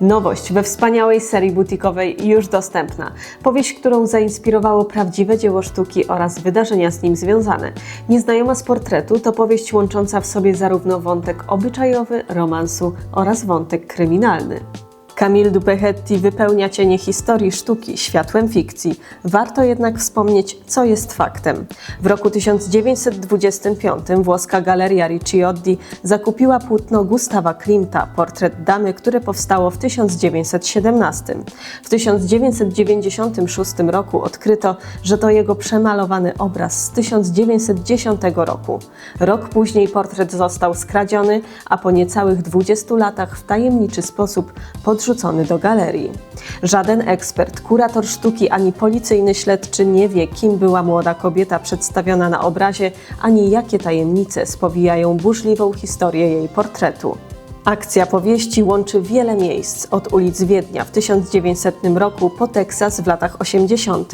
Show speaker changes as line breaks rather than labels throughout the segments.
Nowość we wspaniałej serii butikowej już dostępna. Powieść, którą zainspirowało prawdziwe dzieło sztuki oraz wydarzenia z nim związane. Nieznajoma z portretu to powieść łącząca w sobie zarówno wątek obyczajowy, romansu oraz wątek kryminalny. Camille Dupechetti wypełnia cienie historii sztuki światłem fikcji. Warto jednak wspomnieć, co jest faktem. W roku 1925 włoska galeria Ricciodi zakupiła płótno Gustawa Klimta, portret damy, które powstało w 1917. W 1996 roku odkryto, że to jego przemalowany obraz z 1910 roku. Rok później portret został skradziony, a po niecałych 20 latach w tajemniczy sposób podrzucony do galerii. Żaden ekspert, kurator sztuki ani policyjny śledczy nie wie, kim była młoda kobieta przedstawiona na obrazie, ani jakie tajemnice spowijają burzliwą historię jej portretu. Akcja powieści łączy wiele miejsc, od ulic Wiednia w 1900 roku po Teksas w latach 80.,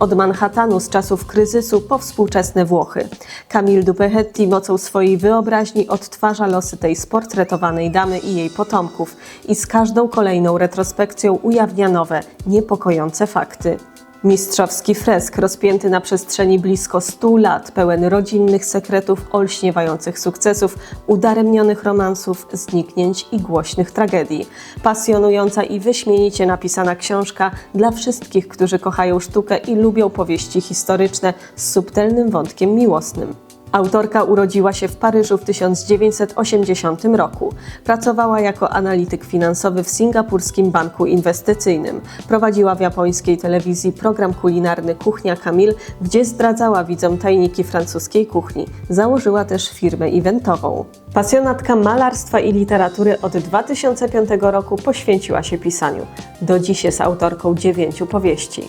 od Manhattanu z czasów kryzysu po współczesne Włochy. Camille Dupechetti mocą swojej wyobraźni odtwarza losy tej sportretowanej damy i jej potomków i z każdą kolejną retrospekcją ujawnia nowe, niepokojące fakty. Mistrzowski fresk rozpięty na przestrzeni blisko 100 lat, pełen rodzinnych sekretów, olśniewających sukcesów, udaremnionych romansów, zniknięć i głośnych tragedii. Pasjonująca i wyśmienicie napisana książka dla wszystkich, którzy kochają sztukę i lubią powieści historyczne z subtelnym wątkiem miłosnym. Autorka urodziła się w Paryżu w 1980 roku. Pracowała jako analityk finansowy w Singapurskim Banku Inwestycyjnym. Prowadziła w japońskiej telewizji program kulinarny Kuchnia Camille, gdzie zdradzała widzom tajniki francuskiej kuchni. Założyła też firmę eventową. Pasjonatka malarstwa i literatury od 2005 roku poświęciła się pisaniu. Do dziś jest autorką dziewięciu powieści.